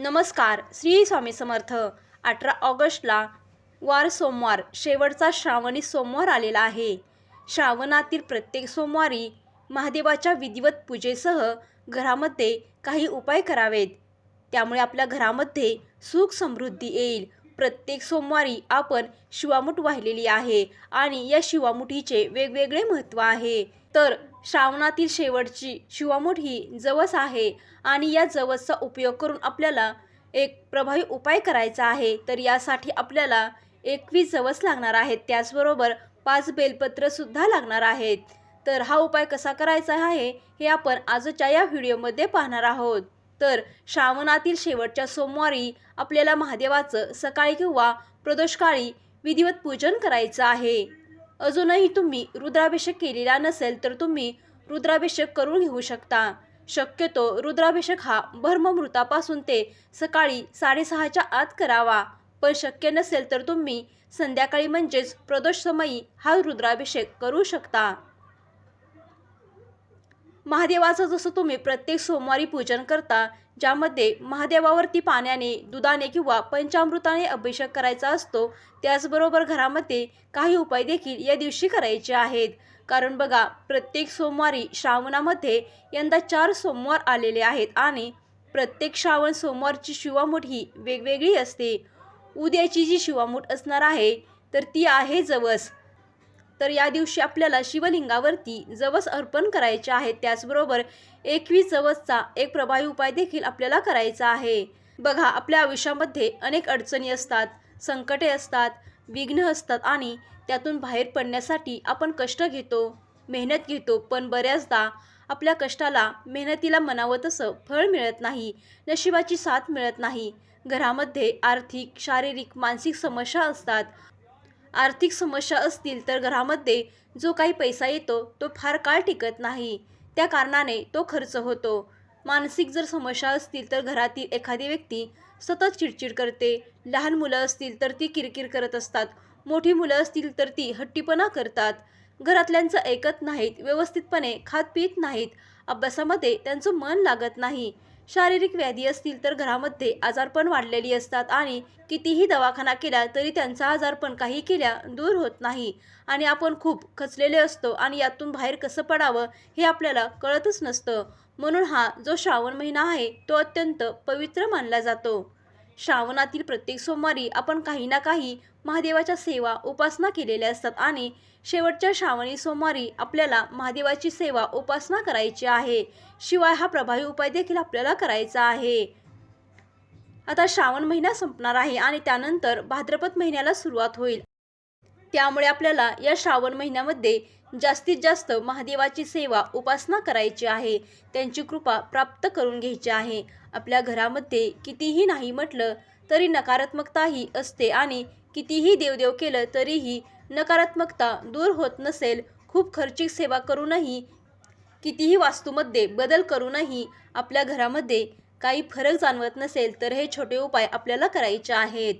नमस्कार श्री स्वामी समर्थ. अठरा ऑगस्टला वार सोमवार शेवटचा श्रावणी सोमवार आलेला आहे. श्रावणातील प्रत्येक सोमवारी महादेवाच्या विधिवत पूजेसह घरामध्ये काही उपाय करावेत. त्यामुळे आपल्या घरामध्ये सुख समृद्धी येईल. प्रत्येक सोमवारी आपण शिवामूठ वाहिलेली आहे आणि या शिवामुठीचे वेगवेगळे महत्त्व आहे. तर श्रावणातील शेवटची शिवामूठ ही जवस आहे आणि या जवसचा उपयोग करून आपल्याला एक प्रभावी उपाय करायचा आहे. तर यासाठी आपल्याला एकवीस जवस लागणार आहेत. त्याचबरोबर पाच बेलपत्रसुद्धा लागणार आहेत. तर हा उपाय कसा करायचा आहे हे आपण आजच्या या व्हिडिओमध्ये पाहणार आहोत. तर श्रावणातील शेवटच्या सोमवारी आपल्याला महादेवाचं सकाळी किंवा प्रदोषकाळी विधिवत पूजन करायचं आहे. अजूनही तुम्ही रुद्राभिषेक केलेला नसेल तर तुम्ही रुद्राभिषेक करून घेऊ शकता. शक्यतो रुद्राभिषेक हा भर्ममृतापासून ते सकाळी साडेसहाच्या आत करावा. पण शक्य नसेल तर तुम्ही संध्याकाळी म्हणजेच प्रदोष समयी हा रुद्राभिषेक करू शकता. महादेवाचं जसं तुम्ही प्रत्येक सोमवारी पूजन करता ज्यामध्ये महादेवावरती पाण्याने दुधाने किंवा पंचामृताने अभिषेक करायचा असतो त्याचबरोबर घरामध्ये काही उपाय देखील या दिवशी करायचे आहेत. कारण बघा प्रत्येक सोमवारी श्रावणामध्ये यंदा चार सोमवार आलेले आहेत आणि प्रत्येक श्रावण सोमवारची शिवामूठ ही वेगवेगळी असते. उद्याची जी शिवामूठ असणार आहे तर ती आहे जवस. तर या दिवशी आपल्याला शिवलिंगावरती जवस अर्पण करायचे आहे. त्याचबरोबर एकवीस जवसचा एक प्रभावी उपाय देखील आपल्याला करायचा आहे. बघा आपल्या आयुष्यामध्ये अनेक अडचणी असतात संकटे असतात विघ्न असतात आणि त्यातून बाहेर पडण्यासाठी आपण कष्ट घेतो मेहनत घेतो. पण बऱ्याचदा आपल्या कष्टाला मेहनतीला म्हणावं तसं फळ मिळत नाही नशिबाची साथ मिळत नाही. घरामध्ये आर्थिक शारीरिक मानसिक समस्या असतात. आर्थिक समस्या असतील तर घरामध्ये जो काही पैसा येतो तो फार काळ टिकत नाही. त्या कारणाने तो खर्च होतो. मानसिक जर समस्या असतील तर घरातील एखादी व्यक्ती सतत चिडचिड करते. लहान मुलं असतील तर ती किरकिर करत असतात. मोठी मुलं असतील तर ती हट्टीपणा करतात. घरातल्यांचं ऐकत नाहीत व्यवस्थितपणे खात पित नाहीत. अभ्यासामध्ये त्यांचं मन लागत नाही. शारीरिक व्याधी असतील तर घरामध्ये आजारपण वाढलेली असतात आणि कितीही दवाखाना केला तरी त्यांचा आजारपण काही केल्या दूर होत नाही. आणि आपण खूप खचलेले असतो आणि यातून बाहेर कसं पडावं हे आपल्याला कळतच नसतं. म्हणून हा जो श्रावण महिना आहे तो अत्यंत पवित्र मानला जातो. श्रावणातील प्रत्येक सोमवारी आपण काही ना काही महादेवाच्या सेवा उपासना केलेल्या असतात आणि शेवटच्या श्रावणी सोमवारी आपल्याला महादेवाची सेवा उपासना करायची आहे. शिवाय हा प्रभावी उपाय देखील आपल्याला करायचा आहे. आता श्रावण महिना संपणार आहे आणि त्यानंतर भाद्रपद महिन्याला सुरुवात होईल. त्यामुळे आपल्याला या श्रावण महिन्यामध्ये जास्तीत जास्त महादेवाची सेवा उपासना करायची आहे. त्यांची कृपा प्राप्त करून घ्यायची आहे. आपल्या घरामध्ये कितीही नाही म्हटलं तरी नकारात्मकताही असते आणि कितीही देवदेव केलं तरीही नकारात्मकता दूर होत नसेल. खूप खर्चिक सेवा करूनही कितीही वास्तूमध्ये बदल करूनही आपल्या घरामध्ये काही फरक जाणवत नसेल तर हे छोटे उपाय आपल्याला करायचे आहेत.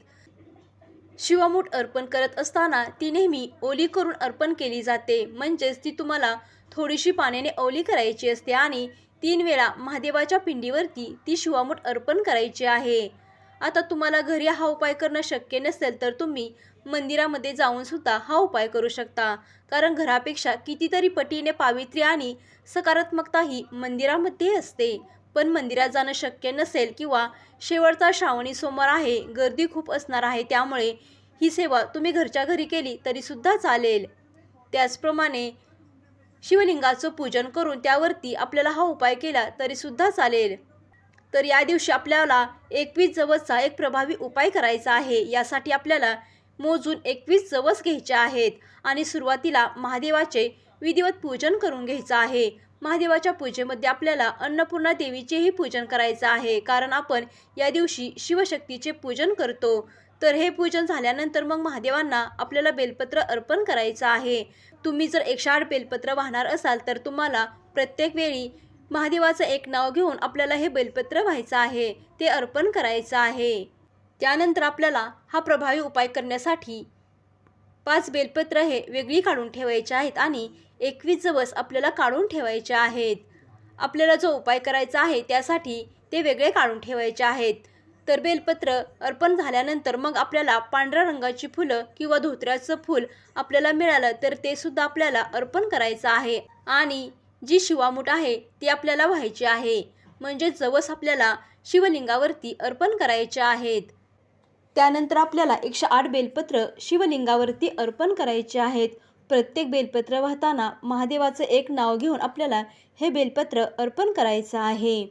शिवामूठ अर्पण करत असताना ती नेहमी ओली करून अर्पण केली जाते. म्हणजेच ती तुम्हाला थोडीशी पाण्याने ओली करायची असते आणि तीन वेळा महादेवाच्या पिंडीवरती ती शिवामूठ अर्पण करायची आहे. आता तुम्हाला घरी हा उपाय करणं शक्य नसेल तर तुम्ही मंदिरामध्ये जाऊन सुद्धा हा उपाय करू शकता. कारण घरापेक्षा कितीतरी पटीने पावित्र्य आणि सकारात्मकता ही मंदिरामध्ये असते. पण मंदिरात जाणं शक्य नसेल किंवा शेवटचा श्रावणी सोमवार आहे गर्दी खूप असणार आहे त्यामुळे ही सेवा तुम्ही घरच्या घरी केली तरीसुद्धा चालेल. त्याचप्रमाणे शिवलिंगाचं पूजन करून त्यावरती आपल्याला हा उपाय केला तरीसुद्धा चालेल. तर या दिवशी आपल्याला एकवीस जवसचा एक प्रभावी उपाय करायचा आहे यासाठी आपल्याला मोजून एकवीस जवस घ्यायचे आहेत आणि सुरुवातीला महादेवाचे विधिवत पूजन करून घ्यायचं आहे. महादेवाच्या पूजेमध्ये आपल्याला अन्नपूर्णा देवीचेही पूजन करायचं आहे. कारण आपण या दिवशी शिवशक्तीचे पूजन करतो. तर हे पूजन झाल्यानंतर मग महादेवांना आपल्याला बेलपत्र अर्पण करायचं आहे. तुम्ही जर एकशे आठ बेलपत्र वाहणार असाल तर तुम्हाला प्रत्येक वेळी महादेवाचं एक नाव घेऊन आपल्याला हे बेलपत्र व्हायचं आहे. ते अर्पण करायचं आहे. त्यानंतर आपल्याला हा प्रभावी उपाय करण्यासाठी पाच बेलपत्र हे वेगळी काढून ठेवायचे आहेत आणि एकवीस जवस आपल्याला काढून ठेवायचे आहेत. आपल्याला जो उपाय करायचा आहे त्यासाठी ते वेगळे काढून ठेवायचे आहेत. तर बेलपत्र अर्पण झाल्यानंतर मग आपल्याला पांढऱ्या रंगाची फुलं किंवा धोत्र्याचं फूल आपल्याला मिळालं तर ते सुद्धा आपल्याला अर्पण करायचं आहे. आणि जी शिवामूठ आहे ती आपल्याला व्हायची आहे. म्हणजे जवस आपल्याला शिवलिंगावरती अर्पण करायचे आहेत. त्यानंतर आपल्याला एकशे आठ बेलपत्र शिवलिंगावरती अर्पण करायचे आहेत. प्रत्येक बेलपत्र वाहताना महादेवाचं एक नाव घेऊन आपल्याला हे बेलपत्र अर्पण करायचं आहे.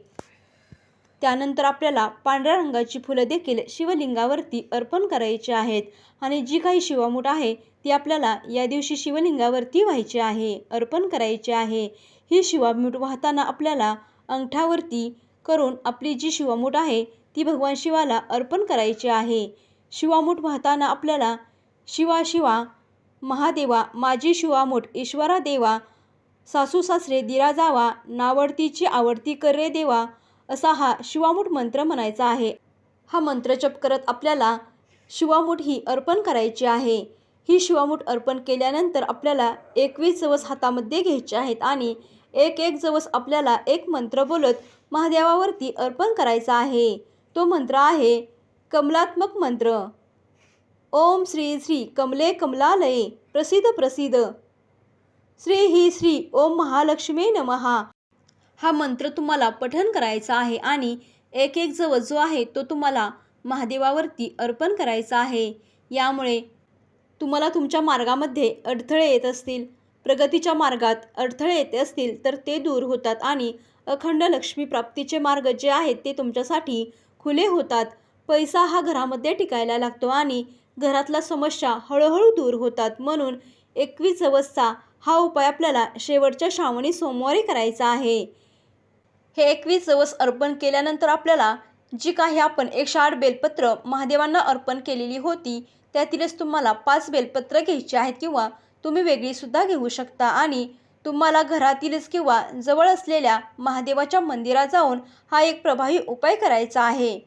त्यानंतर आपल्याला पांढऱ्या रंगाची फुलं देखील शिवलिंगावरती अर्पण करायची आहेत आणि जी काही शिवामूठ आहे ती आपल्याला या दिवशी शिवलिंगावरती व्हायची आहे अर्पण करायची आहे. ही शिवामूठ वाहताना आपल्याला अंगठावरती करून आपली जी शिवामूठ आहे ती भगवान शिवाला अर्पण करायची आहे. शिवामूठ वाहताना आपल्याला शिवा शिवा महादेवा माझी शिवामूठ ईश्वरा देवा सासू सासरे दिरा जावा नावडतीची आवडती कर रे देवा असा हा शिवामूठ मंत्र म्हणायचा आहे. हा मंत्र जप करत आपल्याला शिवामूठ ही अर्पण करायची आहे. ही शिवामूठ अर्पण केल्यानंतर आपल्याला एकवीस जवस हातामध्ये घ्यायचे आहेत आणि एक एक जवस आपल्याला एक मंत्र बोलत महादेवावरती अर्पण करायचा आहे. तो मंत्र आहे कमलात्मक मंत्र. ओम श्री श्री कमले कमलालये प्रसिद्ध प्रसिद्ध. श्री ही श्री ओम महालक्ष्मी नमहा हा मंत्र तुम्हाला पठन करायचा आहे आणि एक एक जवळ जो आहे तो तुम्हाला महादेवावरती अर्पण करायचा आहे. यामुळे तुम्हाला तुमच्या मार्गामध्ये अडथळे येत असतील प्रगतीच्या मार्गात अडथळे येत असतील तर ते दूर होतात आणि अखंड लक्ष्मी प्राप्तीचे मार्ग जे आहेत ते तुमच्यासाठी खुले होतात. पैसा हा घरामध्ये टिकायला लागतो आणि घरातल्या समस्या हळूहळू दूर होतात. म्हणून एकवीस जवसचा हा उपाय आपल्याला शेवटच्या श्रावणी सोमवारी करायचा आहे. हे एकवीस जवस अर्पण केल्यानंतर आपल्याला जी काही आपण एकशे आठ बेलपत्र महादेवांना अर्पण केलेली होती त्यातीलच तुम्हाला पाच बेलपत्र घ्यायची आहेत किंवा तुम्ही वेगळीसुद्धा घेऊ शकता आणि तुम्हाला घरातीलच किंवा जवळ असलेल्या महादेवाच्या मंदिरात जाऊन हा एक प्रभावी उपाय करायचा आहे.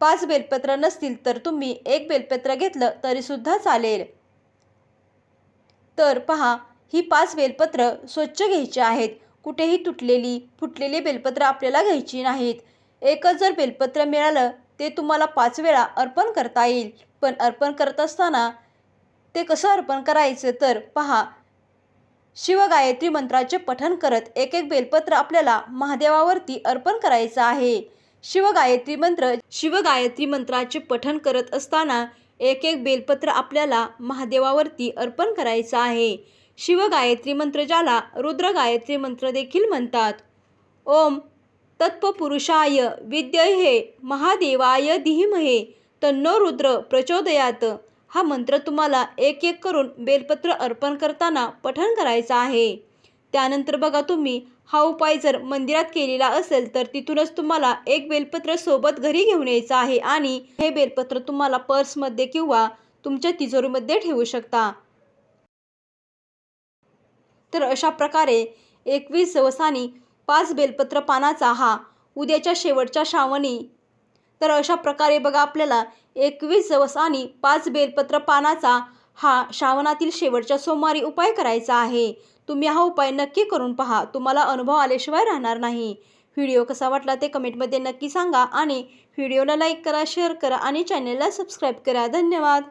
पाच बेलपत्र नसतील तर तुम्ही एक बेलपत्र घेतलं तरीसुद्धा चालेल. तर पहा ही पाच बेलपत्र स्वच्छ घ्यायची आहेत. कुठेही तुटलेली फुटलेली बेलपत्र आपल्याला घ्यायची नाहीत. एकच जर बेलपत्र मिळालं ते तुम्हाला पाच वेळा अर्पण करता येईल. पण अर्पण करत असताना ते कसं अर्पण करायचं? तर पहा शिवगायत्री मंत्राचे पठण करत एक एक बेलपत्र आपल्याला महादेवावरती अर्पण करायचं आहे. शिवगायत्री मंत्र शिवगायत्री मंत्राचे पठण करत असताना एक एक बेलपत्र आपल्याला महादेवावरती अर्पण करायचं आहे. शिवगायत्री मंत्र ज्याला रुद्रगायत्री मंत्र देखील म्हणतात. ओम तत्वपुरुषाय विद्य हे महादेवाय धीमहे तन्नो रुद्र प्रचोदयात. हा मंत्र तुम्हाला एक एक करून बेलपत्र अर्पण करताना पठण करायचा आहे. त्यानंतर बघा तुम्ही हा उपाय जर मंदिरात केलेला असेल तर तिथूनच तुम्हाला एक बेलपत्र सोबत घरी घेऊन यायचं आहे आणि हे बेलपत्र तुम्हाला पर्समध्ये किंवा तुमच्या तिजोरीमध्ये ठेवू शकता. तर अशा प्रकारे एकवीस दिवसांनी पाच बेलपत्र पानाचा हा उद्याच्या शेवटच्या श्रावणी. तर अशा प्रकारे बघा आपल्याला एकवीस जवस आणि पाच बेलपत्र पानाचा हा श्रावणातील शेवटच्या सोमवारी उपाय करायचा आहे. तुम्ही हा उपाय नक्की करून पहा. तुम्हाला अनुभव आल्याशिवाय राहणार नाही. व्हिडिओ कसा वाटला ते कमेंटमध्ये नक्की सांगा आणि व्हिडिओला लाईक करा शेअर करा आणि चॅनलला सबस्क्राईब करा. धन्यवाद.